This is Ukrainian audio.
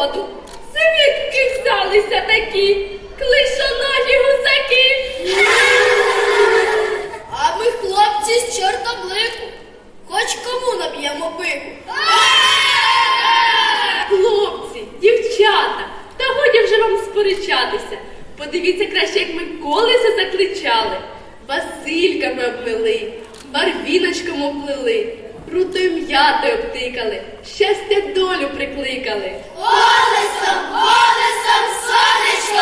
народу. Звідки взялися такі клишоногі гусаки? А ми, хлопці, з чортоблику, хоч кому наб'ємо пику. Хлопці, дівчата, та годі вже вам сперечатися. Подивіться краще, як ми колеса закличали. Васильками обмили, барвіночком оплили рутою м'ятою обтикали, щастя долю прикликали. Колесом, колесом сонечко